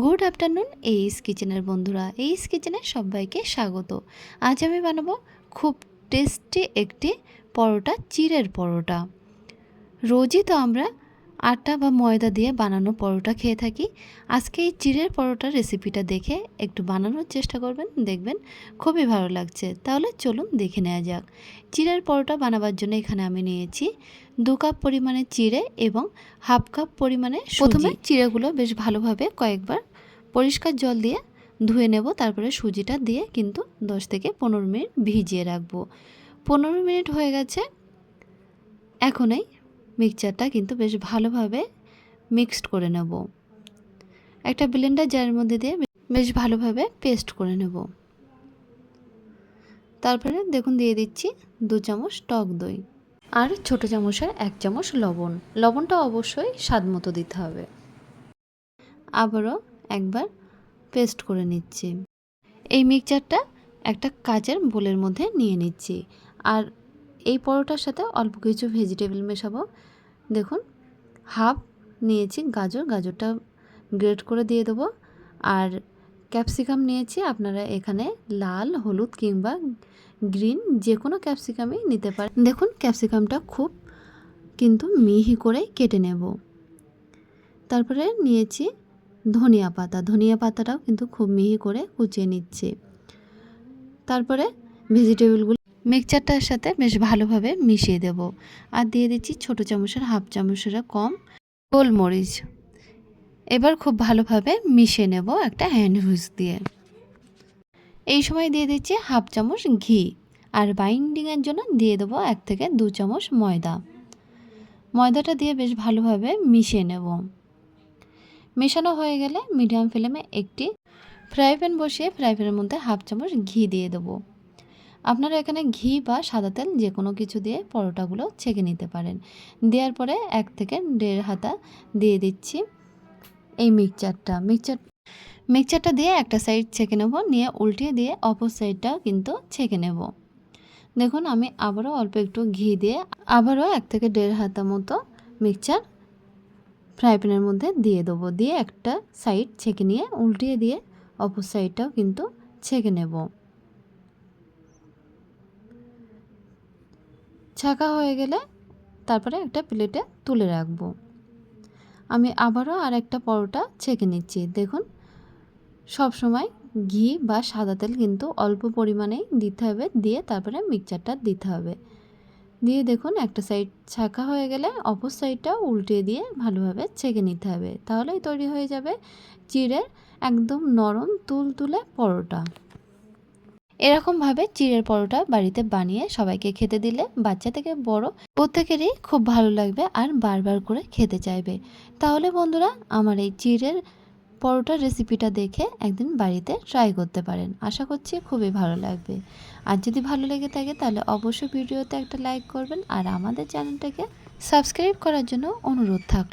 Good afternoon এইস কিচেনের বন্ধুরা। এইস কিচেনে সবাইকে স্বাগত। আজ আমি বানাবো খুব টেস্টি একটি পরোটা চিরের পরোটা। রোজই তো আমরা আটা বা ময়দা দিয়ে বানানো পরোটা খেয়ে থাকি। আজকে এই চিড়ের পরোটার রেসিপিটা দেখে একটু বানানোর চেষ্টা করবেন, দেখবেন খুবই ভালো লাগছে। তাহলে চলুন দেখে নেওয়া যাক। চিড়ের পরোটা বানাবার জন্য এখানে আমি নিয়েছি দু কাপ পরিমাণে চিড়ে এবং হাফ কাপ পরিমাণে প্রথমে চিড়েগুলো বেশ ভালোভাবে কয়েকবার পরিষ্কার জল দিয়ে ধুয়ে নেব। তারপরে সুজিটা দিয়ে কিন্তু দশ থেকে পনেরো মিনিট ভিজিয়ে রাখব। পনেরো মিনিট হয়ে গেছে। এখনই মিক্সচারটা কিন্তু বেশ ভালোভাবে মিক্সড করে নেব। একটা ব্লেন্ডার জারের মধ্যে দিয়ে বেশ ভালোভাবে পেস্ট করে নেব। তারপরে দেখুন, দিয়ে দিচ্ছি দু চামচ টক দই আর ছোট চামচের এক চামচ লবণ। লবণটা অবশ্যই স্বাদ মতো দিতে হবে। আবারও একবার পেস্ট করে নিচ্ছি। এই মিক্সচারটা একটা কাচের বোলের মধ্যে নিয়ে নিচ্ছি। আর এই পরোটার সাথে অল্প কিছু ভেজিটেবল মেশাবো। দেখুন হাফ নিয়েছি গাজর, গাজরটা গ্রেট করে দিয়ে দেবো। আর ক্যাপসিকাম নিয়েছি, আপনারা এখানে লাল, হলুদ কিংবা গ্রিন যে কোনো ক্যাপসিকামই নিতে পারেন। দেখুন ক্যাপসিকামটা খুব কিন্তু মিহি করে কেটে নেব। তারপরে নিয়েছি ধনিয়া পাতা। ধনিয়া পাতাটাও কিন্তু খুব মিহি করে কুচিয়ে নিচ্ছি। তারপরে ভেজিটেবলগুলো মিক্সচারটার সাথে বেশ ভালোভাবে মিশিয়ে দেব। আর দিয়ে দিচ্ছি ছোট চামচের, হাফ চামচের কম গোলমরিচ। এবার খুব ভালোভাবে মিশিয়ে নেব একটা হ্যান্ড হুইস দিয়ে। এই সময় দিয়ে দিচ্ছি হাফ চামচ ঘি। আর বাইন্ডিংয়ের জন্য দিয়ে দেবো এক থেকে দু চামচ ময়দা। ময়দাটা দিয়ে বেশ ভালোভাবে মিশিয়ে নেব। মেশানো হয়ে গেলে মিডিয়াম ফ্লেমে একটি ফ্রাই প্যান বসিয়ে ফ্রাই প্যানের মধ্যে হাফ চামচ ঘি দিয়ে দেবো। আপনারা এখানে ঘি বা সাদা তেল যে কোনো কিছু দিয়ে পরোটাগুলো ছেঁকে নিতে পারেন। দেওয়ার পরে এক থেকে দেড় হাতা দিয়ে দিচ্ছি এই মিক্সচারটা। মিক্সচার, মিক্সচারটা দিয়ে একটা সাইড ছেঁকে নেব, নিয়ে উল্টিয়ে দিয়ে অপর সাইডটা কিন্তু ছেঁকে নেব। দেখুন, আমি আবারও অল্প একটু ঘি দিয়ে আবারও এক থেকে দেড় হাতা মতো মিক্সচার ফ্রাই প্যানের মধ্যে দিয়ে দেবো। দিয়ে একটা সাইড ছেঁকে নিয়ে উল্টিয়ে দিয়ে অপর সাইডটাও কিন্তু ছেঁকে নেব। ছাকা হয়ে গেলে তারপরে একটা প্লেটে তুলে রাখব। আমি আবারও আর একটা পরোটা ছেঁকে নিচ্ছি। দেখুন সব সময় ঘি বা সাদা তেল কিন্তু অল্প পরিমাণেই দিতে হবে। দিয়ে তারপরে মিক্সচারটা দিতে হবে। দিয়ে দেখুন, একটা সাইড ছাঁকা হয়ে গেলে অপর সাইডটা উল্টে দিয়ে ভালোভাবে ছেঁকে নিতে হবে। তাহলেই তৈরি হয়ে যাবে চিড়ের একদম নরম তুল তুলে পরোটা। এরকমভাবে চিড়ের পরোটা বাড়িতে বানিয়ে সবাইকে খেতে দিলে বাচ্চা থেকে বড় প্রত্যেকেরই খুব ভালো লাগবে আর বারবার করে খেতে চাইবে। তাহলে বন্ধুরা, আমার এই চিড়ের পরোটার রেসিপিটা দেখে একদিন বাড়িতে ট্রাই করতে পারেন। আশা করছি খুবই ভালো লাগবে। আর যদি ভালো লেগে থাকে তাহলে অবশ্যই ভিডিওতে একটা লাইক করবেন আর আমাদের চ্যানেলটাকে সাবস্ক্রাইব করার জন্য অনুরোধ থাকল